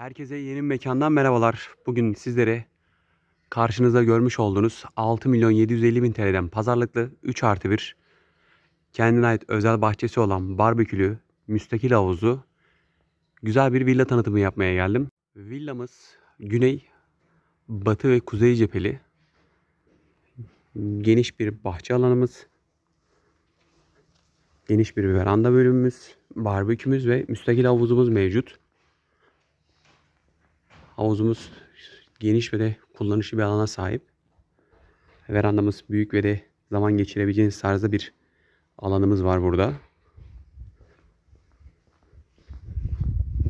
Herkese yeni mekandan merhabalar. Bugün sizlere karşınızda görmüş olduğunuz 6 milyon 750 bin TL'den pazarlıklı 3 artı 1 kendine ait özel bahçesi olan barbekülü, müstakil havuzlu güzel bir villa tanıtımı yapmaya geldim. Villamız güney, batı ve kuzey cepheli. Geniş bir bahçe alanımız. Geniş bir veranda bölümümüz, barbekümüz ve müstakil havuzumuz mevcut. Havuzumuz geniş ve de kullanışlı bir alana sahip. Verandamız büyük ve de zaman geçirebileceğiniz tarzda bir alanımız var burada.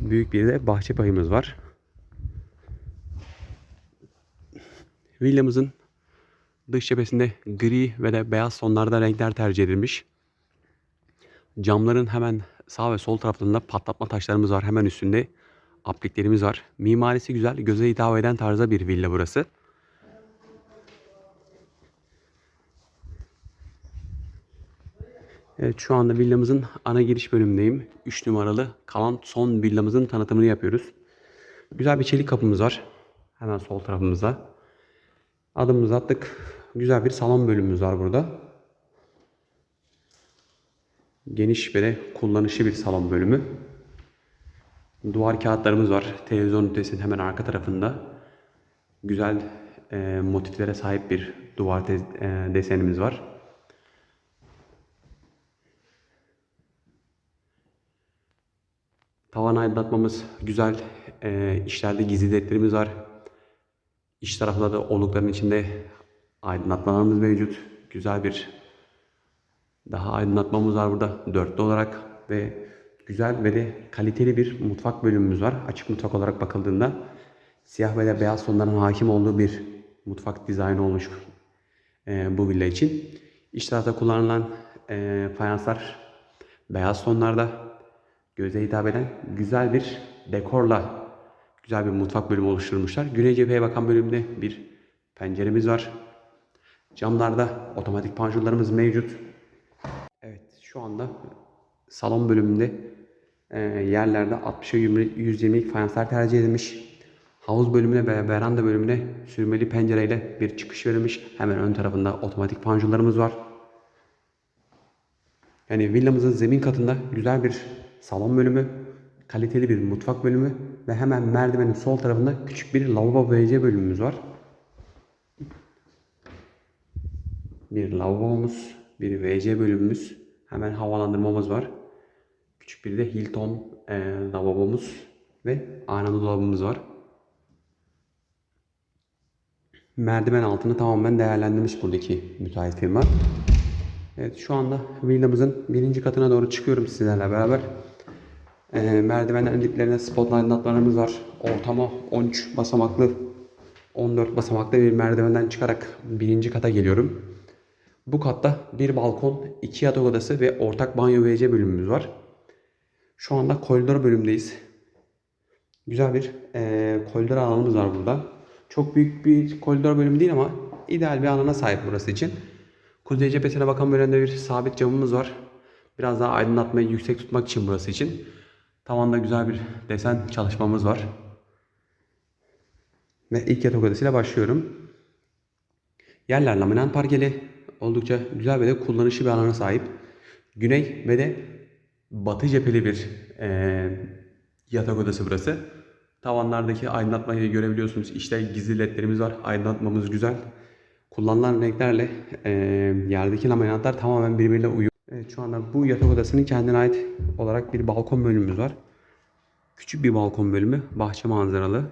Büyük bir de bahçe payımız var. Villamızın dış cephesinde gri ve de beyaz tonlarda renkler tercih edilmiş. Camların hemen sağ ve sol taraflarında patlatma taşlarımız var. Hemen üstünde apliklerimiz var. Mimarisi güzel, göze hitap eden tarzda bir villa burası. Evet şu anda villamızın ana giriş bölümündeyim. 3 numaralı kalan son villamızın tanıtımını yapıyoruz. Güzel bir çelik kapımız var. Hemen sol tarafımızda. Adımımızı attık. Güzel bir salon bölümümüz var burada. Geniş ve kullanışlı bir salon bölümü. Duvar kağıtlarımız var. Televizyon ünitesinin hemen arka tarafında. Güzel e, motiflere sahip bir duvar e, desenimiz var. Tavan aydınlatmamız güzel. E, içlerde gizli ledlerimiz var. İç tarafta da olukların içinde aydınlatmalarımız mevcut. Güzel bir daha aydınlatmamız var burada dörtlü olarak ve güzel ve de kaliteli bir mutfak bölümümüz var. Açık mutfak olarak bakıldığında siyah ve de beyaz tonların hakim olduğu bir mutfak dizaynı olmuş e, bu villa için. İç kullanılan e, fayanslar beyaz tonlarda göze hitap eden güzel bir dekorla güzel bir mutfak bölümü oluşturmuşlar. Güney cepheye bakan bölümde bir penceremiz var. Camlarda otomatik panjurlarımız mevcut. Evet şu anda salon bölümünde yerlerde 60'a 20 120'lik fayanslar tercih edilmiş. Havuz bölümüne ve veranda bölümüne sürmeli pencereyle bir çıkış verilmiş. Hemen ön tarafında otomatik panjurlarımız var. Yani villamızın zemin katında güzel bir salon bölümü, kaliteli bir mutfak bölümü ve hemen merdivenin sol tarafında küçük bir lavabo WC bölümümüz var. Bir lavabomuz, bir WC bölümümüz, hemen havalandırmamız var. Bir de Hilton e, lavabomuz ve aynalı dolabımız var. Merdiven altını tamamen değerlendirmiş buradaki müteahhit firma. Evet şu anda villamızın birinci katına doğru çıkıyorum sizlerle beraber. E, merdivenlerin diplerine spot aydınlatmalarımız var. Ortama 13 basamaklı 14 basamaklı bir merdivenden çıkarak birinci kata geliyorum. Bu katta bir balkon, iki yatak odası ve ortak banyo ve WC bölümümüz var. Şu anda koridor bölümdeyiz. Güzel bir e, koridor alanımız var burada. Çok büyük bir koridor bölümü değil ama ideal bir alana sahip burası için. Kuzey cephesine bakan bölümde bir sabit camımız var. Biraz daha aydınlatmayı yüksek tutmak için burası için. Tavanda güzel bir desen çalışmamız var. Ve ilk yatak odasıyla başlıyorum. Yerler laminat parkeli. Oldukça güzel ve de kullanışlı bir alana sahip. Güney ve de batı cepheli bir eee, yatak odası burası. Tavanlardaki aydınlatmayı görebiliyorsunuz. İşte gizli ledlerimiz var. Aydınlatmamız güzel. Kullanılan renklerle eee, yerdeki laminatlar tamamen birbiriyle uyuyor. Evet şu anda bu yatak odasının kendine ait olarak bir balkon bölümümüz var. Küçük bir balkon bölümü. Bahçe manzaralı.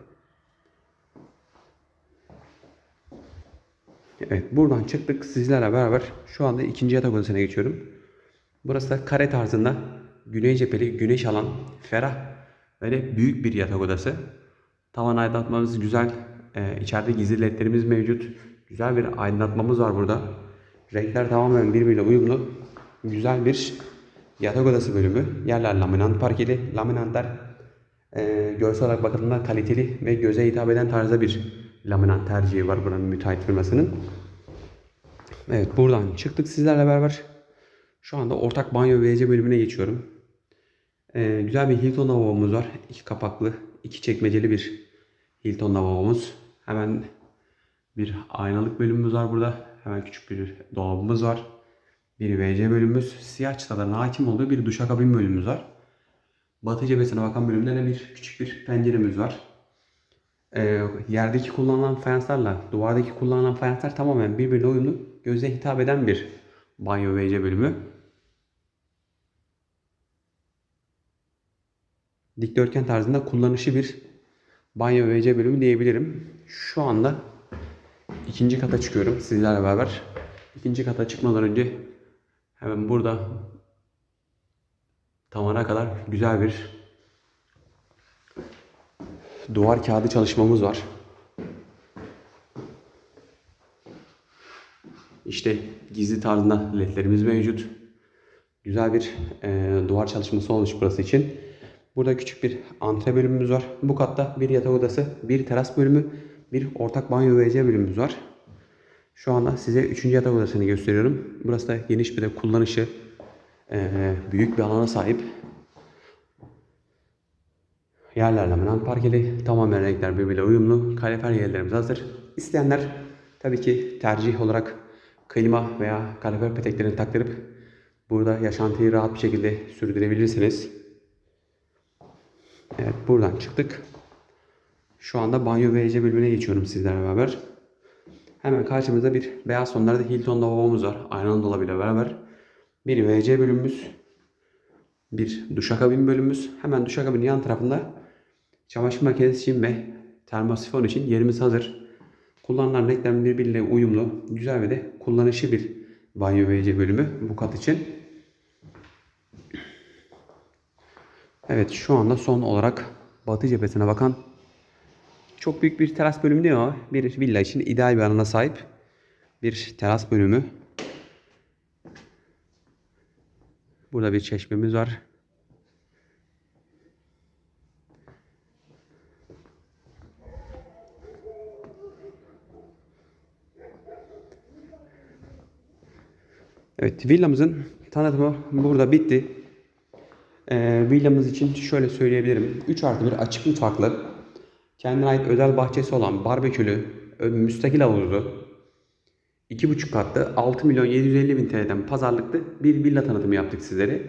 Evet buradan çıktık sizlerle beraber şu anda ikinci yatak odasına geçiyorum. Burası da kare tarzında güney cepheli güneş alan ferah de büyük bir yatak odası. Tavan aydınlatmamız güzel. Ee, içeride gizli ledlerimiz mevcut. Güzel bir aydınlatmamız var burada. Renkler tamamen birbiriyle uyumlu. Güzel bir yatak odası bölümü. Yerler laminant parkeli. Laminantlar e, görsel olarak bakıldığında kaliteli ve göze hitap eden tarzda bir laminat tercihi var buranın müteahhit firmasının. Evet buradan çıktık sizlerle beraber. Şu anda ortak banyo ve WC bölümüne geçiyorum. Ee, güzel bir Hilton lavabomuz var. İki kapaklı, iki çekmeceli bir Hilton lavabomuz. Hemen bir aynalık bölümümüz var burada. Hemen küçük bir dolabımız var. Bir WC bölümümüz. Siyah çıtaların hakim olduğu bir duşakabin bölümümüz var. Batı cephesine bakan bölümde de bir küçük bir penceremiz var. Ee, yerdeki kullanılan fayanslarla duvardaki kullanılan fayanslar tamamen birbirine uyumlu, göze hitap eden bir banyo WC bölümü. Dikdörtgen tarzında kullanışlı bir banyo WC bölümü diyebilirim. Şu anda ikinci kata çıkıyorum sizlerle beraber. İkinci kata çıkmadan önce hemen burada tavana kadar güzel bir duvar kağıdı çalışmamız var. İşte gizli tarzında ledlerimiz mevcut. Güzel bir e, duvar çalışması olmuş burası için. Burada küçük bir antre bölümümüz var. Bu katta bir yatak odası, bir teras bölümü, bir ortak banyo ve bölümümüz var. Şu anda size üçüncü yatak odasını gösteriyorum. Burası da geniş bir de kullanışı büyük bir alana sahip. Yerler laminat parkeli, tamamen renkler birbiriyle uyumlu. Kalorifer yerlerimiz hazır. İsteyenler tabii ki tercih olarak klima veya kalorifer peteklerini taktırıp burada yaşantıyı rahat bir şekilde sürdürebilirsiniz. Evet buradan çıktık. Şu anda banyo ve WC bölümüne geçiyorum sizlerle beraber. Hemen karşımızda bir beyaz tonlarda Hilton lavabomuz var. Aynalı dolabıyla beraber. Bir WC bölümümüz. Bir duşakabin bölümümüz. Hemen duşakabinin yan tarafında çamaşır makinesi için ve termosifon için yerimiz hazır. Kullanılan renkler birbiriyle uyumlu, güzel ve de kullanışlı bir banyo ve WC bölümü bu kat için. Evet şu anda son olarak batı cephesine bakan çok büyük bir teras bölümü değil ama bir villa için ideal bir alana sahip bir teras bölümü. Burada bir çeşmemiz var. Evet villamızın tanıtımı burada bitti. Villamız için şöyle söyleyebilirim. 3 artı 1 açık mutfaklı, kendine ait özel bahçesi olan barbekülü, müstakil havuzlu, 2,5 katlı 6 milyon 750 bin TL'den pazarlıklı bir villa tanıtımı yaptık sizlere.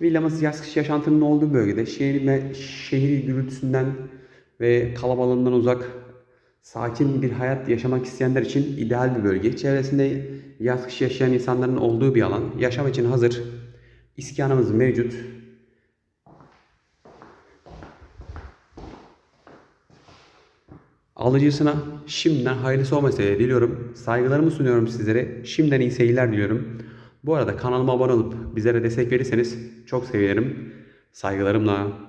Villamız yaz kış yaşantının olduğu bölgede şehir şehir gürültüsünden ve kalabalığından uzak sakin bir hayat yaşamak isteyenler için ideal bir bölge. Çevresinde yaz kış yaşayan insanların olduğu bir alan. Yaşam için hazır. İskanımız mevcut. Alıcısına şimdiden hayırlısı olmasını diliyorum. Saygılarımı sunuyorum sizlere. Şimdiden iyi seyirler diliyorum. Bu arada kanalıma abone olup bizlere destek verirseniz çok sevinirim. Saygılarımla.